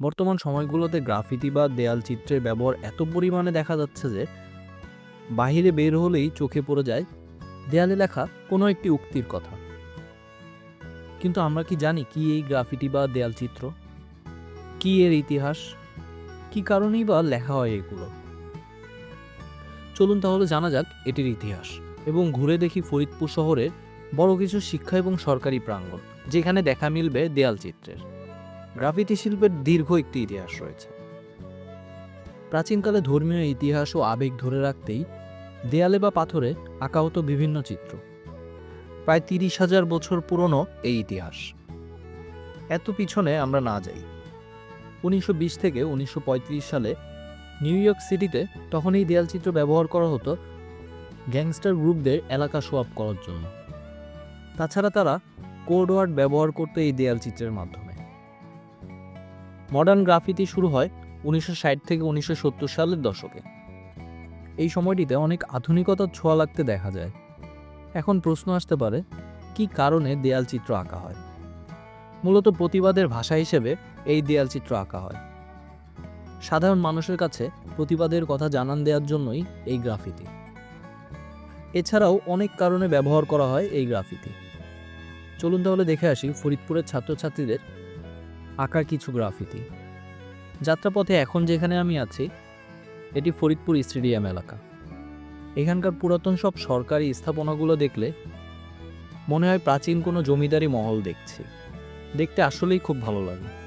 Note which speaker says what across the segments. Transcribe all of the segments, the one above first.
Speaker 1: বর্তমান সময়গুলোতে গ্রাফিতি বা দেয়াল চিত্রের ব্যবহার এত পরিমাণে দেখা যাচ্ছে যে বাহিরে বের হলেই চোখে পড়ে যায় দেয়ালে লেখা কোনো একটি উক্তির কথা। কিন্তু আমরা কি জানি কি এই গ্রাফিটি বা দেয়াল চিত্র? কি এর ইতিহাস? কি কারণেই বা লেখা হয় এগুলো? চলুন তাহলে জানা যাক এটির ইতিহাস এবং ঘুরে দেখি ফরিদপুর শহরের বড় কিছু শিক্ষা এবং সরকারি প্রাঙ্গণ, যেখানে দেখা মিলবে দেয়াল চিত্রের। গ্রাফিতি শিল্পের দীর্ঘ একটি ইতিহাস রয়েছে। প্রাচীনকালে ধর্মীয় ইতিহাস ও আবেগ ধরে রাখতেই দেয়ালে বা পাথরে আঁকা হতো বিভিন্ন চিত্র। প্রায় তিরিশ হাজার বছর পুরনো এই ইতিহাস। এত পিছনে আমরা না যাই। উনিশশো বিশ থেকে উনিশশো পঁয়ত্রিশ সালে নিউ ইয়র্ক সিটিতে তখন এই দেয়াল চিত্র ব্যবহার করা হতো গ্যাংস্টার গ্রুপদের এলাকা শো করার জন্য। তাছাড়া তারা কোড ওয়ার্ড ব্যবহার করতো এই দেয়াল চিত্রের মাধ্যমে। মডার্ন গ্রাফিতি শুরু হয় উনিশশো ষাট থেকে উনিশশো সত্তর সালের দশকে। এই সময়টিতে অনেক আধুনিকতার ছোঁয়া লাগতে দেখা যায়। এখন প্রশ্ন আসতে পারে, কি কারণে দেয়াল চিত্র আঁকা হয়? মূলত প্রতিবাদের ভাষা হিসেবে এই দেয়াল চিত্র আঁকা হয়। সাধারণ মানুষের কাছে প্রতিবাদের কথা জানান দেওয়ার জন্যই এই গ্রাফিতি। এছাড়াও অনেক কারণে ব্যবহার করা হয় এই গ্রাফিতি। চলুন তাহলে দেখে আসি ফরিদপুরের ছাত্রছাত্রীদের আঁকা কিছু গ্রাফিতি। যাত্রাপথে এখন যেখানে আমি আছি, এটি ফরিদপুর স্টেডিয়াম এলাকা। এখানকার পুরাতন সব সরকারি স্থাপনাগুলো দেখলে মনে হয় প্রাচীন কোনো জমিদারি মহল দেখছি। দেখতে আসলেই খুব ভালো লাগে।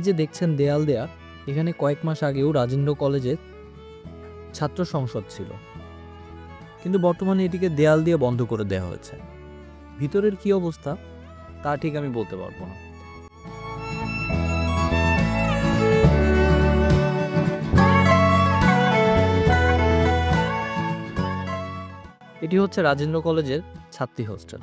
Speaker 1: এই যে দেখছেন দেয়াল দেয়া, এখানে কয়েক মাস আগেও রাজেন্দ্র কলেজে ছাত্র সংসদ ছিল। কিন্তু বর্তমানে এটিকে দেয়াল দিয়ে বন্ধ করে দেওয়া হয়েছে। ভিতরের কি অবস্থা, তা ঠিক আমি বলতে পারব না। এটি হচ্ছে রাজেন্দ্র কলেজের ছাত্রী হোস্টেল।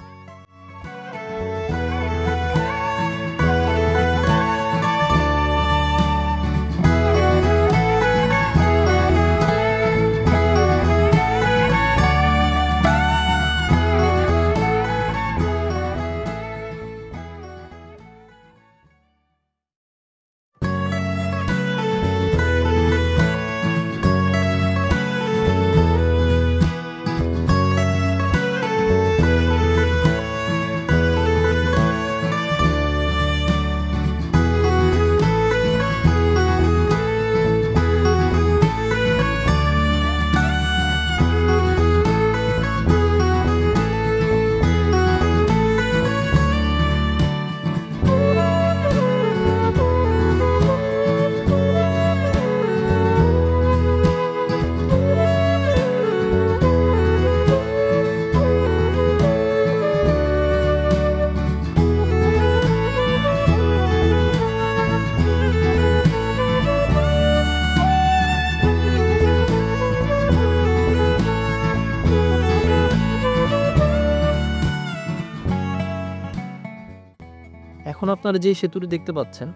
Speaker 1: এখন আপনারা যে সেতুটি দেখতে পাচ্ছেন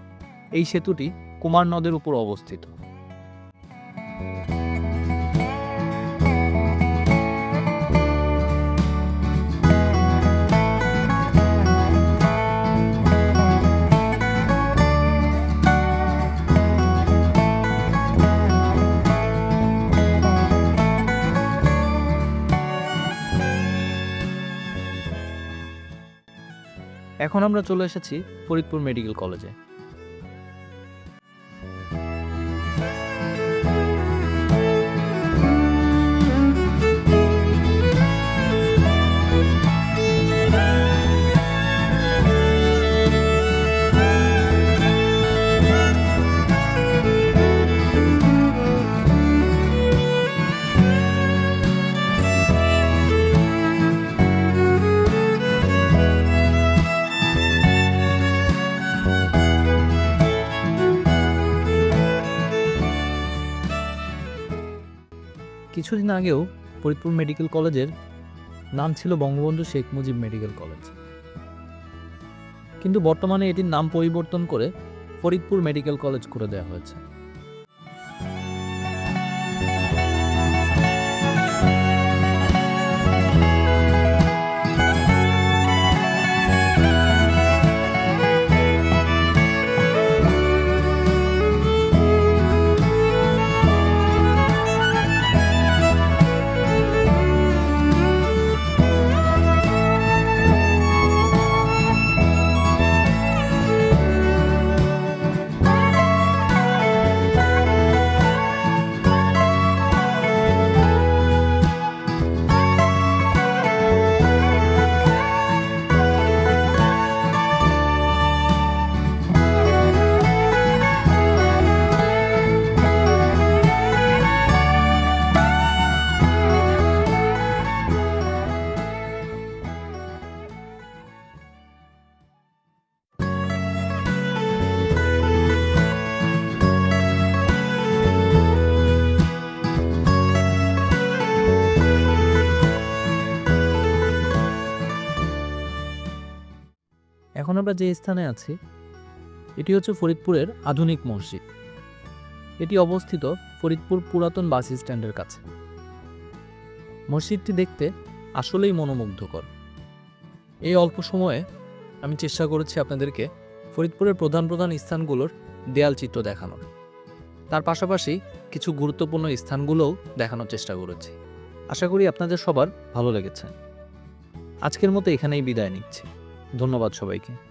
Speaker 1: এই সেতুটি কুমার নদের উপর অবস্থিত। এখন আমরা চলে এসেছি ফরিদপুর মেডিকেল কলেজে। কিছুদিন আগেও ফরিদপুর মেডিকেল কলেজের নাম ছিল বঙ্গবন্ধু শেখ মুজিব মেডিকেল কলেজ। কিন্তু বর্তমানে এটির নাম পরিবর্তন করে ফরিদপুর মেডিকেল কলেজ করে দেওয়া হয়েছে। আমরা যে স্থানে আছি, এটি হচ্ছে ফরিদপুরের আধুনিক মসজিদ। এটি অবস্থিত ফরিদপুর পুরাতন বাস স্ট্যান্ডের কাছে। মসজিদটি দেখতে আসলেই মনোমুগ্ধকর। এই অল্প সময়ে আমি চেষ্টা করেছি আপনাদেরকে ফরিদপুরের প্রধান প্রধান স্থানগুলোর দেয়াল চিত্র দেখানোর। তার পাশাপাশি কিছু গুরুত্বপূর্ণ স্থানগুলোও দেখানোর চেষ্টা করেছি। আশা করি আপনাদের সবার ভালো লেগেছে। আজকের মতো এখানেই বিদায় নিচ্ছি। ধন্যবাদ সবাইকে।